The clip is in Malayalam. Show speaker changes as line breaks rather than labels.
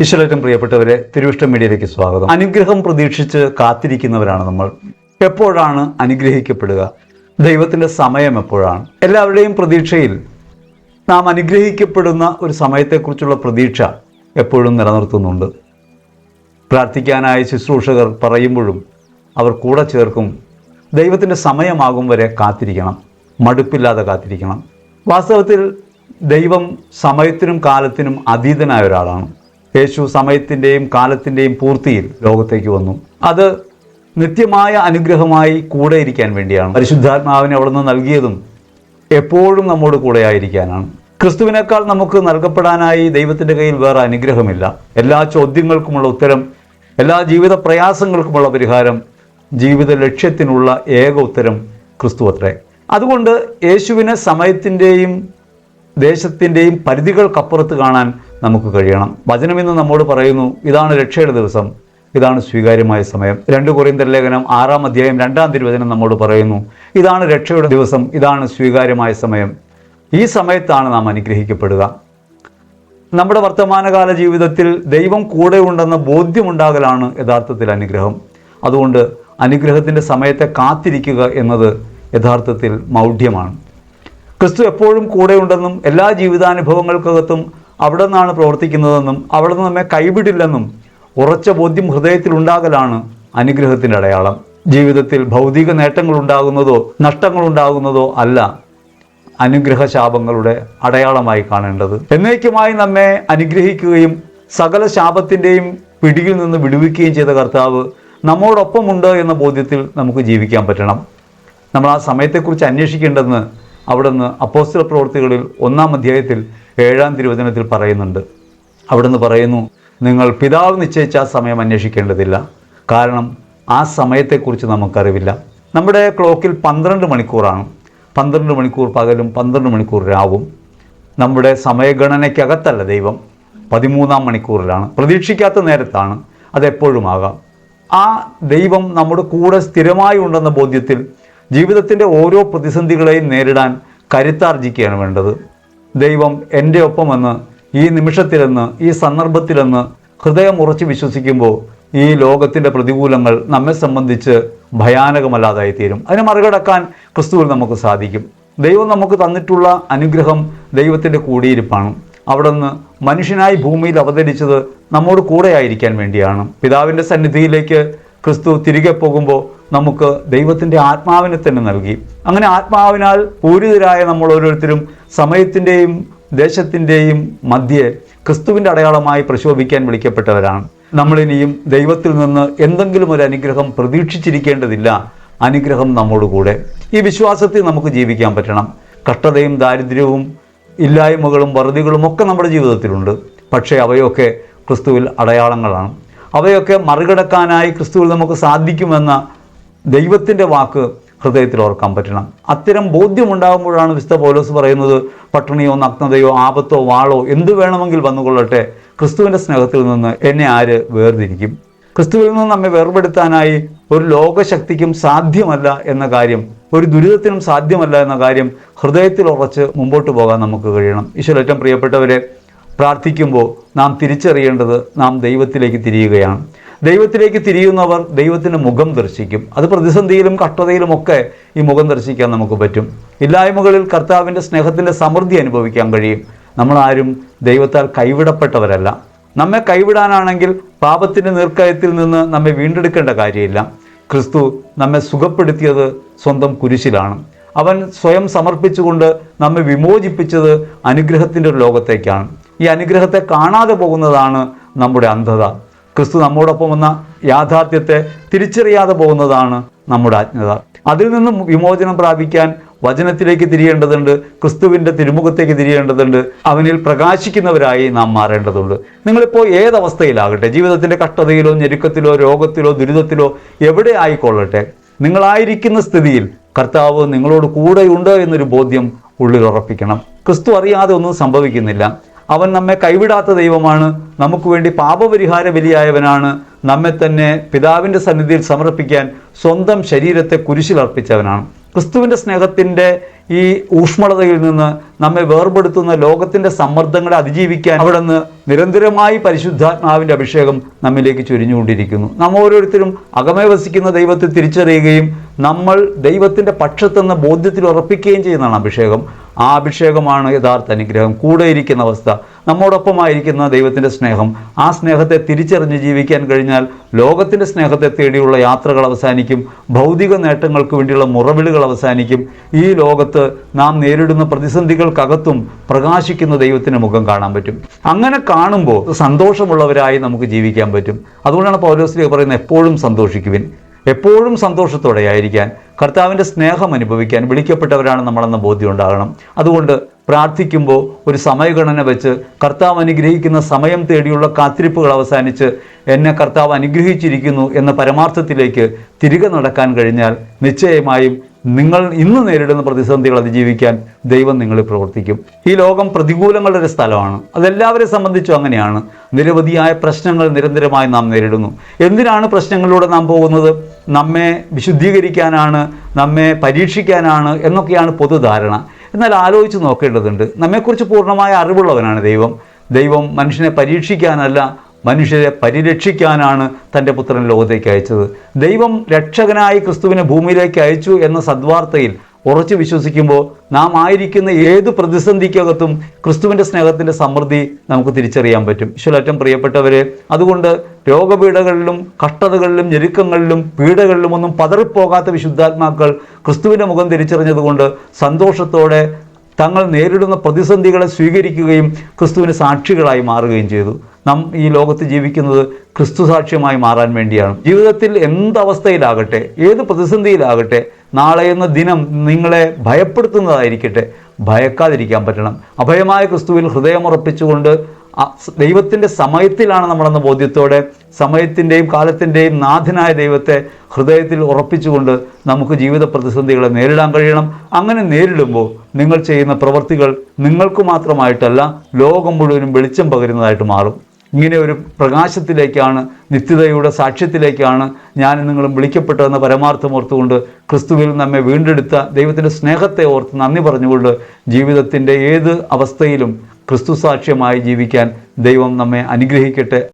ഈശ്വരറ്റം പ്രിയപ്പെട്ടവരെ തിരുവിഷ്ടം മീഡിയയിലേക്ക് സ്വാഗതം. അനുഗ്രഹം പ്രതീക്ഷിച്ച് കാത്തിരിക്കുന്നവരാണ് നമ്മൾ. എപ്പോഴാണ് അനുഗ്രഹിക്കപ്പെടുക? ദൈവത്തിന്റെ സമയം എപ്പോഴാണ്? എല്ലാവരുടെയും പ്രതീക്ഷയിൽ നാം അനുഗ്രഹിക്കപ്പെടുന്ന ഒരു സമയത്തെക്കുറിച്ചുള്ള പ്രതീക്ഷ എപ്പോഴും നിലനിർത്തുന്നുണ്ട്. പ്രാർത്ഥിക്കാനായി ശുശ്രൂഷകർ പറയുമ്പോഴും അവർ കൂടെ ചേർക്കും. ദൈവത്തിന്റെ സമയമാകും വരെ കാത്തിരിക്കണം. മടുപ്പില്ലാതെ കാത്തിരിക്കണം. വാസ്തവത്തിൽ ദൈവം സമയത്തിനും കാലത്തിനും അതീതനായ ഒരാളാണ്. യേശു സമയത്തിന്റെയും കാലത്തിന്റെയും പൂർത്തിയിൽ ലോകത്തേക്ക് വന്നു. അത് നിത്യമായ അനുഗ്രഹമായി കൂടെ ഇരിക്കാൻ വേണ്ടിയാണ്. പരിശുദ്ധാത്മാവിനെ അവിടുന്ന് നൽകിയതും എപ്പോഴും നമ്മോട് കൂടെ ആയിരിക്കാനാണ്. ക്രിസ്തുവിനേക്കാൾ നമുക്ക് നൽകപ്പെടാനായി ദൈവത്തിന്റെ കയ്യിൽ വേറെ അനുഗ്രഹമില്ല. എല്ലാ ചോദ്യങ്ങൾക്കുമുള്ള ഉത്തരം എല്ലാ ജീവിത പ്രയാസങ്ങൾക്കുമുള്ള പരിഹാരം ജീവിത ലക്ഷ്യത്തിനുള്ള ഏക ഉത്തരം ക്രിസ്തു അത്രേ. അതുകൊണ്ട് യേശുവിനെ സമയത്തിന്റെയും ദേശത്തിന്റെയും പരിധികൾക്കപ്പുറത്ത് കാണാൻ നമുക്ക് കഴിയണം. വചനം ഇന്ന് നമ്മോട് പറയുന്നു ഇതാണ് രക്ഷയുടെ ദിവസം ഇതാണ് സ്വീകാര്യമായ സമയം. രണ്ട് കൊറിയന്തർ ലേഖനം ആറാം അധ്യായം രണ്ടാം തിരുവചനം നമ്മോട് പറയുന്നു ഇതാണ് രക്ഷയുടെ ദിവസം ഇതാണ് സ്വീകാര്യമായ സമയം. ഈ സമയത്താണ് നാം അനുഗ്രഹിക്കപ്പെടുക. നമ്മുടെ വർത്തമാനകാല ജീവിതത്തിൽ ദൈവം കൂടെ ഉണ്ടെന്ന ബോധ്യമുണ്ടാകലാണ് യഥാർത്ഥത്തിൽ അനുഗ്രഹം. അതുകൊണ്ട് അനുഗ്രഹത്തിന്റെ സമയത്തെ കാത്തിരിക്കുക എന്നത് യഥാർത്ഥത്തിൽ മൗഢ്യമാണ്. ക്രിസ്തു എപ്പോഴും കൂടെയുണ്ടെന്നും എല്ലാ ജീവിതാനുഭവങ്ങൾക്കകത്തും അവിടെ നിന്നാണ് പ്രവർത്തിക്കുന്നതെന്നും അവിടെ നിന്ന് നമ്മെ കൈവിടില്ലെന്നും ഉറച്ച ബോധ്യം ഹൃദയത്തിൽ ഉണ്ടാകലാണ് അനുഗ്രഹത്തിന്റെ അടയാളം. ജീവിതത്തിൽ ഭൗതിക നേട്ടങ്ങൾ ഉണ്ടാകുന്നതോ നഷ്ടങ്ങൾ ഉണ്ടാകുന്നതോ അല്ല അനുഗ്രഹ ശാപങ്ങളുടെ അടയാളമായി കാണേണ്ടത്. എന്നേക്കുമായി നമ്മെ അനുഗ്രഹിക്കുകയും സകല ശാപത്തിന്റെയും പിടിയിൽ നിന്ന് വിടുവിക്കുകയും ചെയ്ത കർത്താവ് നമ്മോടൊപ്പമുണ്ട് എന്ന ബോധ്യത്തിൽ നമുക്ക് ജീവിക്കാൻ പറ്റണം. നമ്മൾ ആ സമയത്തെക്കുറിച്ച് അന്വേഷിക്കേണ്ടെന്ന് അവിടുന്ന് അപ്പോസ്തല പ്രവൃത്തികളിൽ ഒന്നാം അധ്യായത്തിൽ ഏഴാം തിരുവചനത്തിൽ പറയുന്നുണ്ട്. അവിടുന്ന് പറയുന്നു നിങ്ങൾ പിതാവ് നിശ്ചയിച്ച ആ സമയം അന്വേഷിക്കേണ്ടതില്ല. കാരണം ആ സമയത്തെക്കുറിച്ച് നമുക്കറിവില്ല. നമ്മുടെ ക്ലോക്കിൽ പന്ത്രണ്ട് മണിക്കൂറാണ്. പന്ത്രണ്ട് മണിക്കൂർ പകലും പന്ത്രണ്ട് മണിക്കൂർ രാവും. നമ്മുടെ സമയഗണനയ്ക്കകത്തല്ല ദൈവം. പതിമൂന്നാം മണിക്കൂറിലാണ്. പ്രതീക്ഷിക്കാത്ത നേരത്താണ്. അതെപ്പോഴും ആകാം. ആ ദൈവം നമ്മുടെ കൂടെ സ്ഥിരമായി ഉണ്ടെന്ന ബോധ്യത്തിൽ ജീവിതത്തിന്റെ ഓരോ പ്രതിസന്ധികളെയും നേരിടാൻ കരുത്താർജിക്കുകയാണ് വേണ്ടത്. ദൈവം എന്റെ ഒപ്പമെന്ന് ഈ നിമിഷത്തിലെന്ന് ഈ സന്ദർഭത്തിലെന്ന് ഹൃദയം ഉറച്ചു വിശ്വസിക്കുമ്പോൾ ഈ ലോകത്തിന്റെ പ്രതികൂലങ്ങൾ നമ്മെ സംബന്ധിച്ച് ഭയാനകമല്ലാതായി തീരും അതിനെ മറികടക്കാൻ ക്രിസ്തുവിൽ നമുക്ക് സാധിക്കും. ദൈവം നമുക്ക് തന്നിട്ടുള്ള അനുഗ്രഹം ദൈവത്തിന്റെ കൂടിയിരിപ്പാണ്. അവിടുന്ന് മനുഷ്യനായി ഭൂമിയിൽ അവതരിച്ചത് നമ്മോട് കൂടെയായിരിക്കാൻ വേണ്ടിയാണ്. പിതാവിന്റെ സന്നിധിയിലേക്ക് ക്രിസ്തു തിരികെ പോകുമ്പോൾ നമുക്ക് ദൈവത്തിന്റെ ആത്മാവിനെ തന്നെ നൽകി. അങ്ങനെ ആത്മാവിനാൽ പൂരിതരായ നമ്മൾ ഓരോരുത്തരും സമയത്തിന്റെയും ദേശത്തിന്റെയും മധ്യേ ക്രിസ്തുവിന്റെ അടയാളമായി പ്രശോഭിക്കാൻ വിളിക്കപ്പെട്ടവരാണ്. നമ്മളിനിയും ദൈവത്തിൽ നിന്ന് എന്തെങ്കിലും ഒരു അനുഗ്രഹം പ്രതീക്ഷിച്ചിരിക്കേണ്ടതില്ല. അനുഗ്രഹം നമ്മോടുകൂടെ. ഈ വിശ്വാസത്തിൽ നമുക്ക് ജീവിക്കാൻ പറ്റണം. കഷ്ടതയും ദാരിദ്ര്യവും ഇല്ലായ്മകളും വറുതികളും ഒക്കെ നമ്മുടെ ജീവിതത്തിലുണ്ട്. പക്ഷേ അവയൊക്കെ ക്രിസ്തുവിൽ അടയാളങ്ങളാണ്. അവയൊക്കെ മറികടക്കാനായി ക്രിസ്തുവിൽ നമുക്ക് സാധിക്കുമെന്ന ദൈവത്തിന്റെ വാക്ക് ഹൃദയത്തിൽ ഓർക്കാൻ പറ്റണം. അത്തരം ബോധ്യമുണ്ടാകുമ്പോഴാണ് വിശുദ്ധ പൗലോസ് പറയുന്നത് പട്ടിണിയോ നഗ്നതയോ ആപത്തോ വാളോ എന്തു വേണമെങ്കിൽ വന്നുകൊള്ളട്ടെ ക്രിസ്തുവിന്റെ സ്നേഹത്തിൽ നിന്ന് എന്നെ ആര് വേർതിരിക്കും? ക്രിസ്തുവിൽ നിന്ന് നമ്മെ വേർപെടുത്താനായി ഒരു ലോകശക്തിക്കും സാധ്യമല്ല എന്ന കാര്യം ഒരു ദുരിതത്തിനും സാധ്യമല്ല എന്ന കാര്യം ഹൃദയത്തിൽ ഉറച്ച് മുമ്പോട്ട് പോകാൻ നമുക്ക് കഴിയണം. ഈശ്വര ഏറ്റവും പ്രിയപ്പെട്ടവരെ പ്രാർത്ഥിക്കുമ്പോൾ നാം തിരിച്ചറിയേണ്ടത് നാം ദൈവത്തിലേക്ക് തിരിയുകയാണ്. ദൈവത്തിലേക്ക് തിരിയുന്നവർ ദൈവത്തിന്റെ മുഖം ദർശിക്കും. അത് പ്രതിസന്ധിയിലും കഷ്ടതയിലുമൊക്കെ ഈ മുഖം ദർശിക്കാൻ നമുക്ക് പറ്റും. ഇല്ലായ്മകളിൽ കർത്താവിന്റെ സ്നേഹത്തിന്റെ സമൃദ്ധി അനുഭവിക്കാൻ കഴിയും. നമ്മളാരും ദൈവത്താൽ കൈവിടപ്പെട്ടവരല്ല. നമ്മെ കൈവിടാനാണെങ്കിൽ പാപത്തിന്റെ നീർക്കയത്തിൽ നിന്ന് നമ്മെ വീണ്ടെടുക്കേണ്ട കാര്യമില്ല. ക്രിസ്തു നമ്മെ സുഖപ്പെടുത്തിയത് സ്വന്തം കുരിശിലാണ്. അവൻ സ്വയം സമർപ്പിച്ചുകൊണ്ട് നമ്മെ വിമോചിപ്പിച്ചത് അനുഗ്രഹത്തിന്റെ ഒരു ലോകത്തേക്കാണ്. ഈ അനുഗ്രഹത്തെ കാണാതെ പോകുന്നതാണ് നമ്മുടെ അന്ധത. ക്രിസ്തു നമ്മോടൊപ്പം വന്ന യാഥാർത്ഥ്യത്തെ തിരിച്ചറിയാതെ പോകുന്നതാണ് നമ്മുടെ അജ്ഞത അതിൽ നിന്നും വിമോചനം പ്രാപിക്കാൻ വചനത്തിലേക്ക് തിരിയേണ്ടതുണ്ട് ക്രിസ്തുവിന്റെ തിരുമുഖത്തേക്ക് തിരിയേണ്ടതുണ്ട് അവനിൽ പ്രകാശിക്കുന്നവരായി നാം മാറേണ്ടതുണ്ട്. നിങ്ങളിപ്പോൾ ഏതവസ്ഥയിലാകട്ടെ ജീവിതത്തിന്റെ കഷ്ടതയിലോ ഞെരുക്കത്തിലോ രോഗത്തിലോ ദുരിതത്തിലോ എവിടെ ആയിക്കൊള്ളട്ടെ നിങ്ങളായിരിക്കുന്ന സ്ഥിതിയിൽ കർത്താവ് നിങ്ങളോട് കൂടെയുണ്ട് എന്നൊരു ബോധ്യം ഉള്ളിൽ ഉറപ്പിക്കണം. ക്രിസ്തു അറിയാതെ ഒന്നും സംഭവിക്കുന്നില്ല. അവൻ നമ്മെ കൈവിടാത്ത ദൈവമാണ്. നമുക്ക് വേണ്ടി പാപപരിഹാര ബലിയായവനാണ് നമ്മെ തന്നെ പിതാവിന്റെ സന്നിധിയിൽ സമർപ്പിക്കാൻ സ്വന്തം ശരീരത്തെ കുരിശിൽ അർപ്പിച്ചവനാണ്. ക്രിസ്തുവിന്റെ സ്നേഹത്തിന്റെ ഈ ഊഷ്മളതയിൽ നിന്ന് നമ്മെ വേർപെടുത്തുന്ന ലോകത്തിന്റെ സമ്മർദ്ദങ്ങളെ അതിജീവിക്കാൻ അവിടെ നിന്ന് നിരന്തരമായി പരിശുദ്ധാത്മാവിന്റെ അഭിഷേകം നമ്മിലേക്ക് ചൊരിഞ്ഞുകൊണ്ടിരിക്കുന്നു. നാം ഓരോരുത്തരും അകമേ വസിക്കുന്ന ദൈവത്തെ തിരിച്ചറിയുകയും നമ്മൾ ദൈവത്തിന്റെ പക്ഷത്തെന്ന ബോധ്യത്തിൽ ഉറപ്പിക്കുകയും ചെയ്യുന്നതാണ് അഭിഷേകം. ആ അഭിഷേകമാണ് യഥാർത്ഥ അനുഗ്രഹം. കൂടെ ഇരിക്കുന്ന അവസ്ഥ നമ്മോടൊപ്പമായിരിക്കുന്ന ദൈവത്തിന്റെ സ്നേഹം. ആ സ്നേഹത്തെ തിരിച്ചറിഞ്ഞ് ജീവിക്കാൻ കഴിഞ്ഞാൽ ലോകത്തിന്റെ സ്നേഹത്തെ തേടിയുള്ള യാത്രകൾ അവസാനിക്കും. ഭൗതിക നേട്ടങ്ങൾക്ക് വേണ്ടിയുള്ള മുറവിളികൾ അവസാനിക്കും. ഈ ലോകത്ത് നാം നേരിടുന്ന പ്രതിസന്ധികൾക്കകത്തും പ്രകാശിക്കുന്ന ദൈവത്തിന്റെ മുഖം കാണാൻ പറ്റും. അങ്ങനെ കാണുമ്പോൾ സന്തോഷമുള്ളവരായി നമുക്ക് ജീവിക്കാൻ പറ്റും. അതുകൊണ്ടാണ് പൗലോസ്ലിക പറയുന്നത് എപ്പോഴും സന്തോഷിക്കുവിൻ. എപ്പോഴും സന്തോഷത്തോടെ ആയിരിക്കാൻ കർത്താവിന്റെ സ്നേഹം അനുഭവിക്കാൻ വിളിക്കപ്പെട്ടവരാണ് നമ്മളെന്ന ബോധ്യം ഉണ്ടാകണം അതുകൊണ്ട് പ്രാർത്ഥിക്കുമ്പോൾ ഒരു സമയഗണന വെച്ച് കർത്താവ് അനുഗ്രഹിക്കുന്ന സമയം തേടിയുള്ള കാത്തിരിപ്പുകൾ അവസാനിച്ച് എന്നെ കർത്താവ് അനുഗ്രഹിച്ചിരിക്കുന്നു എന്ന പരമാർത്ഥത്തിലേക്ക് തിരികെ നടക്കാൻ കഴിഞ്ഞാൽ നിശ്ചയമായും നിങ്ങൾ ഇന്ന് നേരിടുന്ന പ്രതിസന്ധികൾ അതിജീവിക്കാൻ ദൈവം നിങ്ങളിൽ പ്രവർത്തിക്കും. ഈ ലോകം പ്രതികൂലങ്ങളുടെ ഒരു സ്ഥലമാണ്. അതെല്ലാവരെ സംബന്ധിച്ചും അങ്ങനെയാണ്. നിരവധിയായ പ്രശ്നങ്ങൾ നിരന്തരമായി നാം നേരിടുന്നു. എന്തിനാണ് പ്രശ്നങ്ങളിലൂടെ നാം പോകുന്നത്? നമ്മെ വിശുദ്ധീകരിക്കാനാണ് നമ്മെ പരീക്ഷിക്കാനാണ് എന്നൊക്കെയാണ് പൊതുധാരണ. എന്നാൽ ആലോചിച്ച് നോക്കേണ്ടതുണ്ട്. നമ്മെക്കുറിച്ച് പൂർണമായ അറിവുള്ളവനാണ് ദൈവം. ദൈവം മനുഷ്യനെ പരീക്ഷിക്കാനല്ല മനുഷ്യരെ പരിരക്ഷിക്കാനാണ് തന്റെ പുത്രൻ ലോകത്തേക്ക് അയച്ചത്. ദൈവം രക്ഷകനായി ക്രിസ്തുവിനെ ഭൂമിയിലേക്ക് അയച്ചു എന്ന സദ്വാർത്തയിൽ ഉറച്ചു വിശ്വസിക്കുമ്പോൾ നാം ആയിരിക്കുന്ന ഏത് പ്രതിസന്ധിക്കകത്തും ക്രിസ്തുവിന്റെ സ്നേഹത്തിന്റെ സമൃദ്ധി നമുക്ക് തിരിച്ചറിയാൻ പറ്റും. ഈശ്വരറ്റം പ്രിയപ്പെട്ടവരെ അതുകൊണ്ട് രോഗപീഠകളിലും കഷ്ടതകളിലും ഞെരുക്കങ്ങളിലും പീഡകളിലും ഒന്നും പതറിപ്പോകാത്ത വിശുദ്ധാത്മാക്കൾ ക്രിസ്തുവിന്റെ മുഖം തിരിച്ചറിഞ്ഞതുകൊണ്ട് സന്തോഷത്തോടെ തങ്ങൾ നേരിടുന്ന പ്രതിസന്ധികളെ സ്വീകരിക്കുകയും ക്രിസ്തുവിന് സാക്ഷികളായി മാറുകയും ചെയ്തു. നാം ഈ ലോകത്ത് ജീവിക്കുന്നത് ക്രിസ്തു സാക്ഷ്യമായി മാറാൻ വേണ്ടിയാണ്. ജീവിതത്തിൽ എന്തവസ്ഥയിലാകട്ടെ ഏത് പ്രതിസന്ധിയിലാകട്ടെ നാളെ എന്ന ദിനം നിങ്ങളെ ഭയപ്പെടുത്തുന്നതായിരിക്കട്ടെ ഭയക്കാതിരിക്കാൻ പറ്റണം. അഭയമായ ക്രിസ്തുവിൽ ഹൃദയമുറപ്പിച്ചുകൊണ്ട് ദൈവത്തിന്റെ സമയത്തിലാണ് നമ്മളെന്ന ബോധ്യത്തോടെ സമയത്തിന്റെയും കാലത്തിന്റെയും നാഥനായ ദൈവത്തെ ഹൃദയത്തിൽ ഉറപ്പിച്ചുകൊണ്ട് നമുക്ക് ജീവിത പ്രതിസന്ധികളെ നേരിടാൻ കഴിയണം. അങ്ങനെ നേരിടുമ്പോൾ നിങ്ങൾ ചെയ്യുന്ന പ്രവൃത്തികൾ നിങ്ങൾക്ക് മാത്രമായിട്ടല്ല ലോകം മുഴുവനും വെളിച്ചം പകരുന്നതായിട്ട് മാറും. ഇങ്ങനെ ഒരു പ്രകാശത്തിലേക്കാണ് നിത്യതയുടെ സാക്ഷ്യത്തിലേക്കാണ് ഞാൻ നിങ്ങളും വിളിക്കപ്പെട്ടതെന്ന പരമാർത്ഥം ഓർത്തുകൊണ്ട് ക്രിസ്തുവിൽ നമ്മെ വീണ്ടെടുത്ത ദൈവത്തിന്റെ സ്നേഹത്തെ ഓർത്ത് നന്ദി പറഞ്ഞുകൊണ്ട് ജീവിതത്തിന്റെ ഏത് അവസ്ഥയിലും ക്രിസ്തു സാക്ഷ്യമായി ജീവിക്കാൻ ദൈവം നമ്മെ അനുഗ്രഹിക്കട്ടെ.